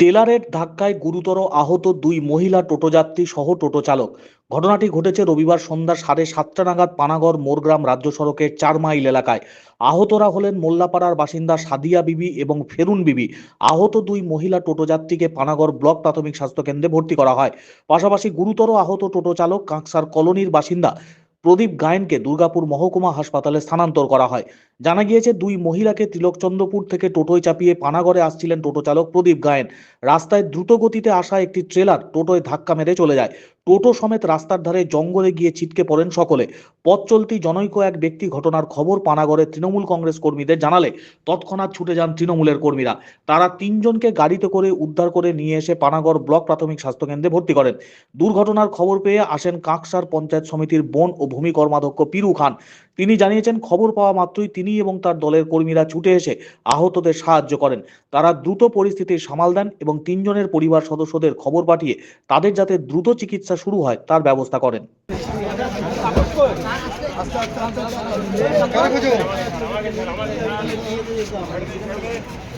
টেলারের ধাক্কায় গুরুতর আহত দুই মহিলা টোটোযাত্রী সহ টোটো চালক ঘটনাটি ঘটেছে রবিবার সন্ধ্যা সাড়ে সাতটা নাগাদ পানাগড় মোরগ্রাম রাজ্য সড়কের চার মাইল এলাকায়। আহতরা হলেন মোল্লাপাড়ার বাসিন্দা সাদিয়া বিবি এবং ফেরুন বিবি। আহত দুই মহিলা টোটোযাত্রীকে পানাগড় ব্লক প্রাথমিক স্বাস্থ্যকেন্দ্রে ভর্তি করা হয়। পাশাপাশি গুরুতর আহত টোটো চালক কাঁকসার কলোনির বাসিন্দা প্রদীপ গায়েনকে দুর্গাপুর মহকুমা হাসপাতালে স্থানান্তর করা হয়। জানা গিয়েছে, দুই মহিলাকে তিলকচন্দ্রপুর থেকে টোটোয় চাপিয়ে পানাগড়ে আসছিলেন টোটো চালক প্রদীপ গায়েন। রাস্তায় দ্রুত গতিতে আসা একটি ট্রেলার টোটোয় ধাক্কা মেরে চলে যায়। টোটো সমেত রাস্তার ধারে জঙ্গলে গিয়ে ছিটকে পড়েন সকলে। পথ চলতি জনৈক এক ব্যক্তি ঘটনার খবর পানাগড়ের তৃণমূল কংগ্রেস কর্মীদের জানালে। তৎক্ষণাৎ ছুটে যান তৃণমূলের কর্মীরা। তারা তিনজনকে গাড়িতে করে উদ্ধার করে নিয়ে এসে পানাগড় ব্লক প্রাথমিক স্বাস্থ্যকেন্দ্রে ভর্তি করেন। দুর্ঘটনার খবর পেয়ে আসেন কাঁকসার পঞ্চায়েত সমিতির বন ও ভূমি কর্মাধ্যক্ষ পিরু খান। তিনি জানিয়েছেন, খবর পাওয়া মাত্রই তিনি এবং তার দলের কর্মীরা ছুটে এসে আহতদের সাহায্য করেন। তারা দ্রুত পরিস্থিতির সামাল দেন এবং তিনজনের পরিবার সদস্যদের খবর পাঠিয়ে তাদের যাতে দ্রুত চিকিৎসা শুরু হয়, তার ব্যবস্থা করেন। আস্তে আস্তে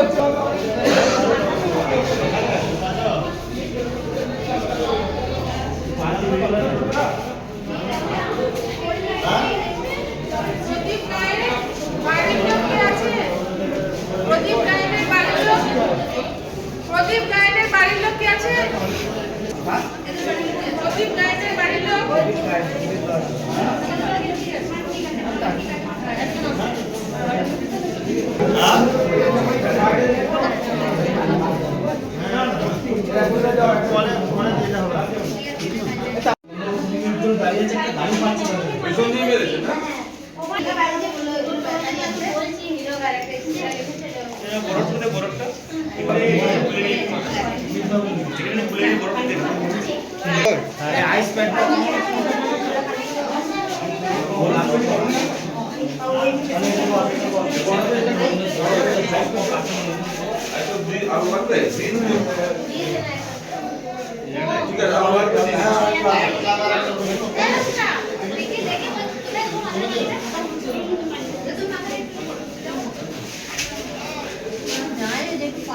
어 पानी देना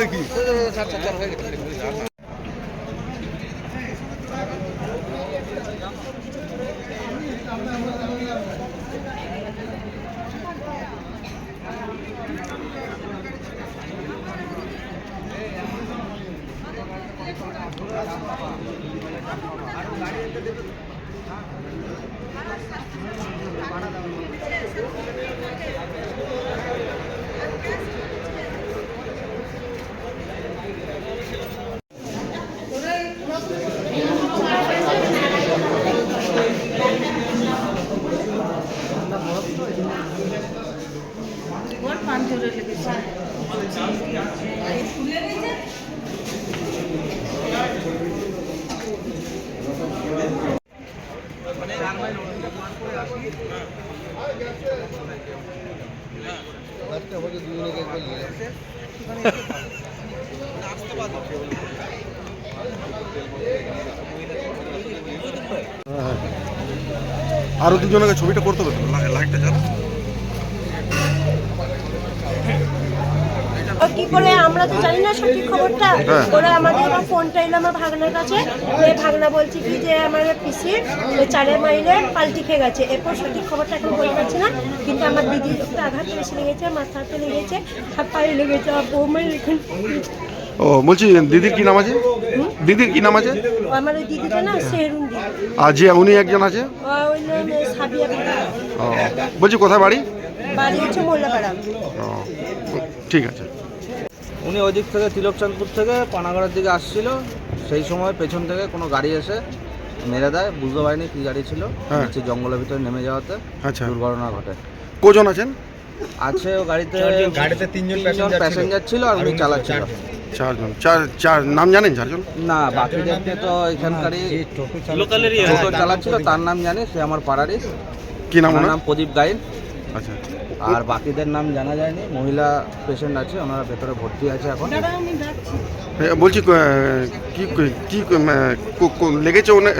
여기. 잘 찾잖아. আরও দুজনকে ছবিটা করতে হবে লাইটটা জ্বালা কি করে আমরা তো জানি না সঠিক খবরটা। হ্যাঁ। ওরা আমাদের এবার ফোনটা এলো আমার ভাগনার কাছে। ভাগনা বলছে কি যে আমার পিসি ওই চারের মাইলে পাল্টি খেয়ে গেছে। এরপর সঠিক খবরটা এখন বলতে পারছি না। কিন্তু আমার দিদি একটু আঘাত বেশি লেগেছে মাথাতে লেগেছে হাত পায়ে লেগেছে আর বৌমাই এখন। ও বলছি দিদির কি নাম আছে? দিদির কি নাম আছে? আমার ওই দিদিটা না সেহরুন আর যে উনি একজন আছে? বলছি কোথায় বাড়ি? বাড়ি হচ্ছে মোল্লাপাড়া। ও ঠিক আছে। উনি ওই দিক থেকে তিলকচাঁদপুর থেকে পানাগড়ের দিকে আসছিল। সেই সময় পেছন থেকে কোনো গাড়ি এসে মেরে দেয়। বুঝতে পারিনি কী গাড়ি ছিল। হ্যাঁ। নিচে জঙ্গলের ভিতরে নেমে যাওয়াতে আচ্ছা। দুর্ঘটনা ঘটে। কজন আছেন? আছে ও গাড়িতে গাড়িতে তিনজন প্যাসেঞ্জার ছিল। আর উনি চালাচ্ছিল। চারজন। চার চার নাম জানেন চারজন? না বাকিদেরকে তো এখানকারই টোটো চালাচ্ছিল তার নাম জানি সে আমার পাড়ারই। কি নাম ওনার ওনার? নাম প্রদীপ গাইন। আচ্ছা আর বাকিদের নাম জানা যায়নি। মহিলা পেশেন্ট আছে ওনারা ভেতরে ভর্তি আছে এখন। এ, বলছি কি কি আহ, কো- কো- লেগেছে ওনে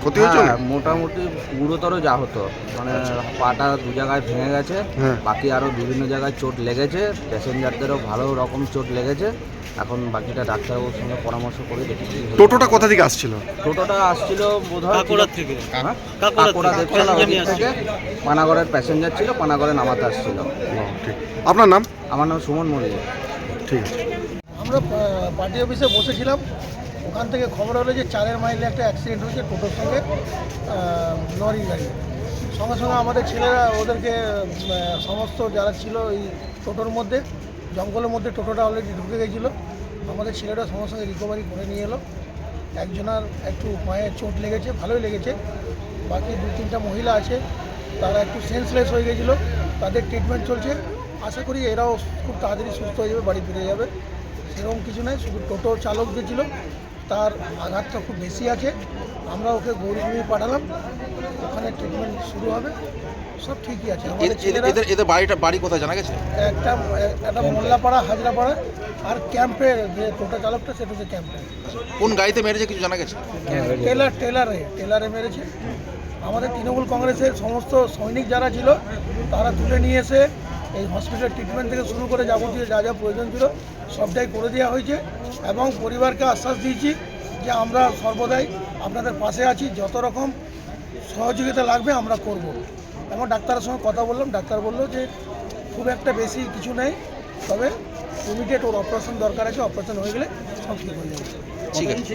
ক্ষতি হয়েছে হ্যাঁ, মোটামুটি গুরুতর যা হতো মানে পাটা দু জায়গায় ভেঙে গেছে হ্যাঁ। বাকি আরও বিভিন্ন জায়গায় চোট লেগেছে প্যাসেঞ্জারদেরও ভালো রকম চোট লেগেছে। এখন বাকিটা ডাক্তারবাবুর সঙ্গে পরামর্শ করে দেখি টোটোটা কোথা থেকে আসছিল? টোটোটা আসছিল বোধহয় কাকড়া থেকে। কাকড়া থেকে পানাগড়ের প্যাসেঞ্জার ছিল পানাগড়ে নামাতে আসছিল ও, ঠিক। আপনার নাম? আমার নাম সুমন মল্লিক। ঠিক আছে। আমরা পার্টি অফিসে বসেছিলাম। ওখান থেকে খবর হলো যে চারের মাইলে একটা অ্যাক্সিডেন্ট হয়েছে টোটোর সঙ্গে লরি গাড়ি। সঙ্গে সঙ্গে আমাদের ছেলেরা ওদেরকে সমস্ত যারা ছিল এই টোটোর মধ্যে জঙ্গলের মধ্যে টোটোটা অলরেডি ঢুকে গেছিল। আমাদের ছেলেরা সঙ্গে সঙ্গে রিকভারি করে নিয়ে এলো। একজনার একটু পায়ে চোট লেগেছে ভালোই লেগেছে। বাকি দু তিনটা মহিলা আছে তারা একটু সেন্সলেস হয়ে গেছিল তাদের ট্রিটমেন্ট চলছে। আশা করি এরাও খুব তাড়াতাড়ি সুস্থ হয়ে যাবে বাড়ি ফিরে যাবে। সেরকম কিছু নয় শুধু টোটো চালক যে ছিল তার আঘাতটা খুব বেশি আছে। আমরা ওকে গৌরীভূমি পাঠালাম ওখানে ট্রিটমেন্ট শুরু হবে সব ঠিকই আছে। এদের এদের বাড়িটা বাড়ি কোথায় জানা গেছে? একটা একটা মোল্লাপাড়া হাজরাপাড়া আর ক্যাম্পের যে টোটো চালকটা সেটা হচ্ছে ক্যাম্পে। কোন গাড়িতে মেরেছে কিছু জানা গেছে? টেলার টেলারে টেলারে মেরেছে। আমাদের তৃণমূল কংগ্রেসের সমস্ত সৈনিক যারা ছিল তারা তুলে নিয়ে এসে এই হসপিটাল ট্রিটমেন্ট থেকে শুরু করে যাবতীয় যা যা প্রয়োজন ছিল সবটাই করে দেওয়া হয়েছে এবং পরিবারকে আশ্বাস দিয়েছি যে আমরা সর্বদাই আপনাদের পাশে আছি যত রকম সহযোগিতা লাগবে আমরা করব। এবং ডাক্তারের সঙ্গে কথা বললাম ডাক্তার বলল যে খুব একটা বেশি কিছু নেই তবে ইমিডিয়েট ওর অপারেশন দরকার আছে অপারেশন হয়ে গেলে সব ঠিক হয়ে যাবে। ঠিক আছে।